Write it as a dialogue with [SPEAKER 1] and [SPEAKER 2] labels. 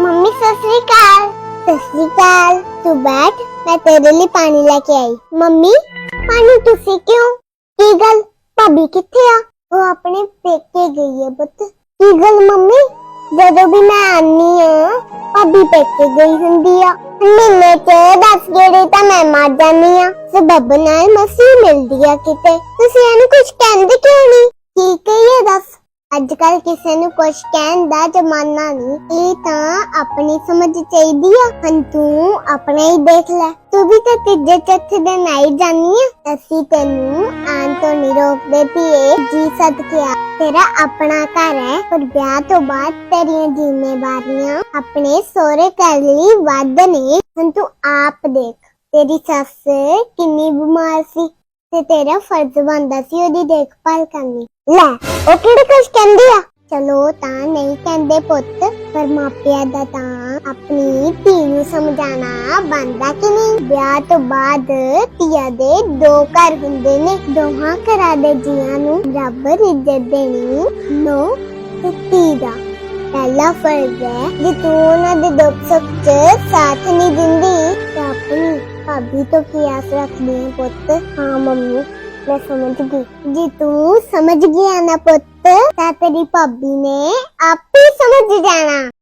[SPEAKER 1] Mummy Sat Sri ਅਕਾਲ। ਸਤਿ ਸ੍ਰੀ ਅਕਾਲ। ਤੂੰ ਬੈਠ ਮੈਂ ਤੇਰੇ ਲਈ ਪਾਣੀ ਲੈ ਕੇ ਆਈ। ਮੰਮੀ ਪਾਣੀ ਤੁਸੀਂ ਕਿਉਂ? ਕੀ ਗੱਲ? ਭਾਬੀ ਕਿੱਥੇ ਆ? ਉਹ ਆਪਣੇ ਪੇਕੇ ਗਈ ਹੈ ਪੁੱਤ। ਕੀ ਗੱਲ ਮੰਮੀ? ਜਦੋਂ ਵੀ ਮੈਂ ਆਨੀ ਆ ਭਾਬੀ ਪੇਕੇ ਗਈ ਹੁੰਦੀ ਆ। ਮਹੀਨੇ ਚ 10 ਗੇੜੇ ਤਾਂ ਮੈਂ ਮਾਰ ਜਾਂਦੀ ਆ ਸਬੱਬ ਨਾਲ ਮਸੀ ਮਿਲਦੀ ਆ ਕਿਤੇ। ਤੁਸੀਂ ਇਹਨੂੰ ਕੁਝ ਕਹਿੰਦੇ ਕਿਉਂ ਨਹੀਂ? ਦੱਸ ਅੱਜ ਕੱਲ ਕਿਸੇ ਨੂੰ ਕੁਝ ਕਹਿਣ ਦਾ ਜ਼ਮਾਨਾ ਨਹੀਂ। ਇਹ ਤਾਂ ਆਪਣੀ ਸਮਝ ਚਾਹੀਦੀ ਆ। ਹੁਣ ਤੂੰ ਆਪਣਾ ਹੀ ਦੇਖ ਲੈ। ਤੂੰ ਵੀ ਤਾਂ ਤੀਜੇ, ਚੌਥੇ ਦਿਨ ਆਈ ਜਾਨੀ ਆ। ਅਸੀਂ ਤੈਨੂੰ ਆਉਣ ਤੋਂ ਨਹੀਂ ਰੋਕਦੇ ਧੀਏ ਜੀ ਸਦਕਿਆ ਤੇਰਾ ਆਪਣਾ ਘਰ ਹੈ, ਪਰ ਵਿਆਹ ਤੋਂ ਬਾਅਦ ਤੇਰੀਆਂ ਜ਼ਿੰਮੇਵਾਰੀਆਂ ਆਪਣੇ ਸਹੁਰੇ ਘਰ ਲਈ ਵੱਧ ਨੇ। ਹੁਣ ਤੂੰ ਆਪ ਦੇਖ, ਤੇਰੀ ਸੱਸ ਕਿੰਨੀ ਬਿਮਾਰ ਸੀ ਤੇ ਤੇਰਾ ਫਰਜ਼ ਬਣਦਾ ਸੀ ਉਹਦੀ ਦੇਖਭਾਲ ਕਰਨੀ। ਲੈ, ਉਹ ਕਿਹੜੇ ਕੁਝ ਕਹਿੰਦੀ ਆ? ਚਲੋ ਤਾਂ ਨਹੀਂ ਕਹਿੰਦੇ ਪੁੱਤ, ਪਰ ਮਾਪਿਆਂ ਦਾ ਤਾਂ ਆਪਣੀ ਧੀ ਨੂੰ ਸਮਝਾਣਾ ਬਣਦਾ ਕਿ ਨਹੀਂ? ਵਿਆਹ ਤੋਂ ਬਾਅਦ ਧੀਆਂ ਦੇ ਦੋ ਘਰ ਹੁੰਦੇ ਨੇ। ਦੋਹਾਂ ਘਰਾਂ ਦੇ ਜੀਆਂ ਨੂੰ ਰੱਬ ਇੱਜ਼ਤ ਦੇਣੀ ਨੋ ਤੇ ਧੀ ਦਾ। ਪਹਿਲਾ ਫਰਜ਼ ਹੈ ਜੇ ਤੂੰ ਉਹਨਾਂ ਦੇ ਦੁੱਖ ਸੁੱਖ 'ਚ ਸਾਥ ਨਹੀਂ ਦਿੰਦੀ ਤਾਂ ਆਪਣੀ ਭਾਬੀ ਤੋਂ ਕੀ ਆਸ ਰੱਖਦੀ ਹੈ ਪੁੱਤ? ਹਾਂ ਮੰਮੀ। ਮੈਂ ਸਮਝ ਗਈ। ਜੀ ਤੂੰ ਸਮਝ ਗਿਆ ਨਾ ਪੁੱਤ, ਤਾਂ ਤੇਰੀ ਭਾਬੀ ਨੇ ਆਪੇ ਸਮਝ ਜਾਣਾ।